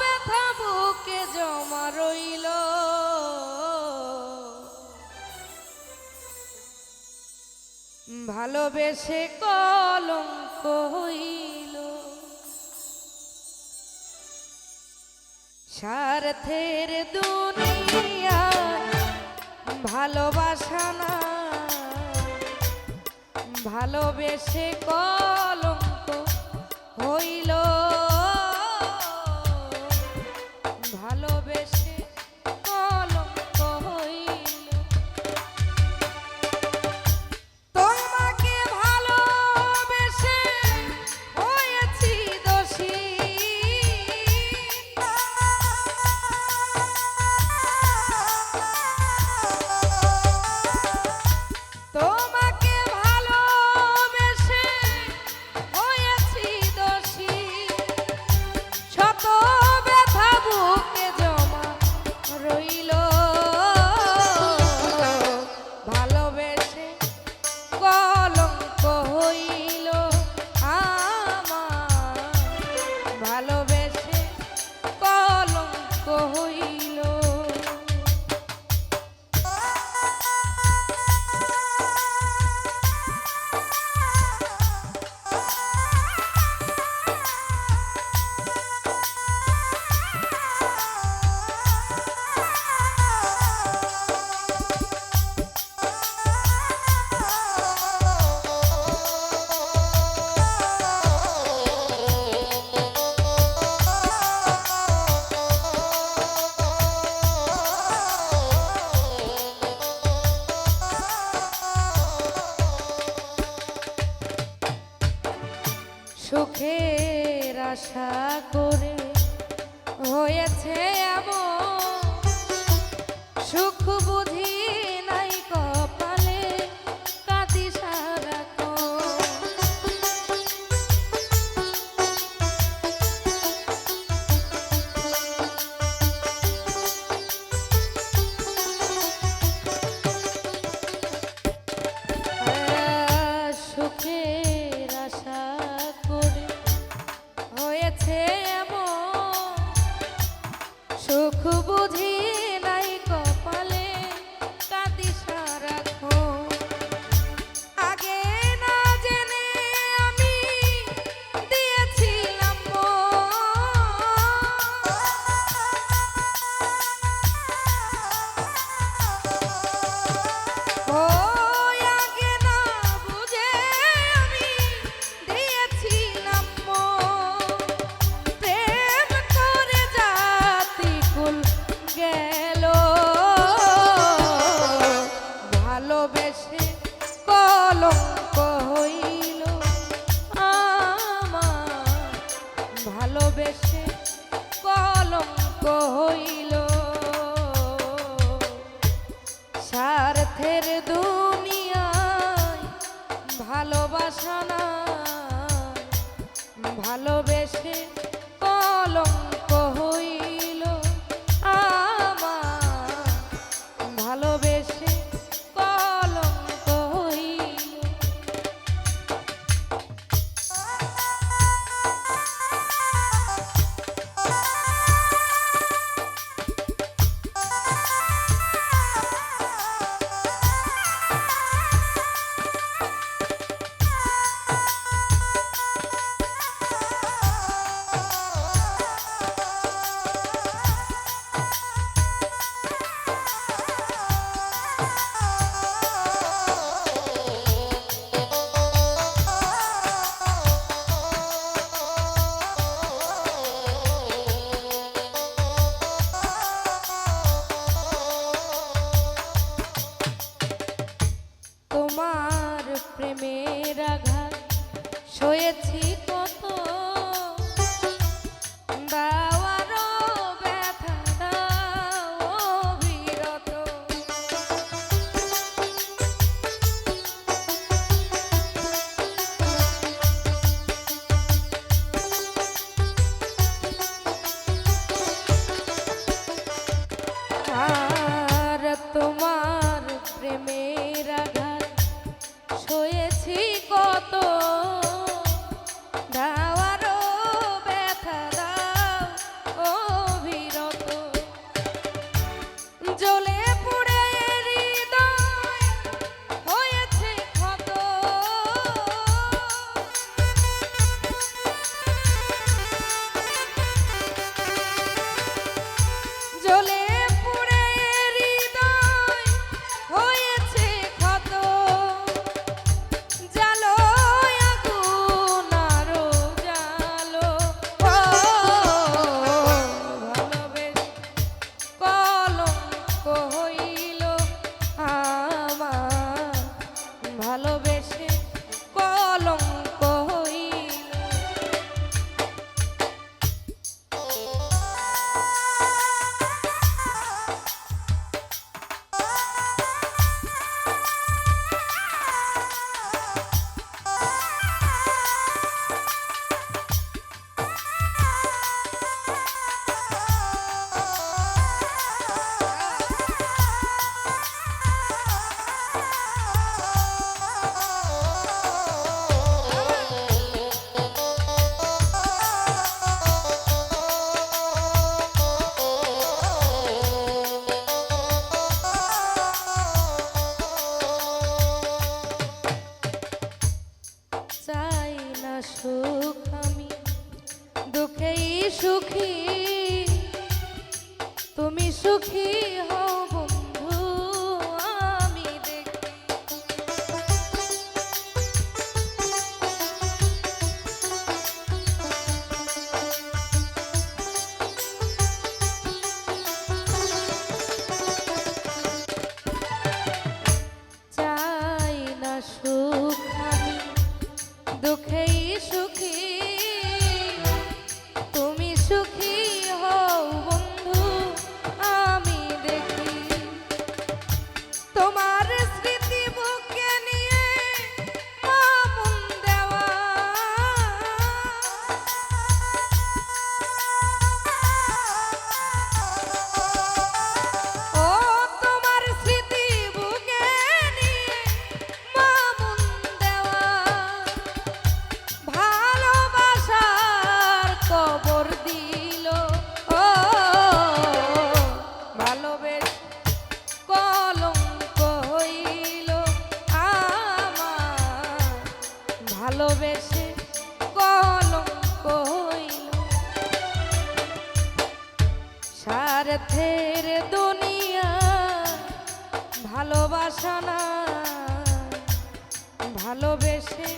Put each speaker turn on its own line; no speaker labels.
ব্যথা বুকে জমা রইল। ভালোবেসে কলঙ্ক হইল। স্বার্থের দুনিয়া ভালোবাসা না ভালোবেসে কলঙ্ক হইল আশা করে হয়েছে এমন সুখ ভালোবেসে কলঙ্ক প্রেমেরা সুখ আমি দুঃখেই সুখী। তুমি সুখী হ ভালোবেসে কলঙ্ক হইল। স্বার্থের দুনিয়া ভালোবাসা না ভালোবেসে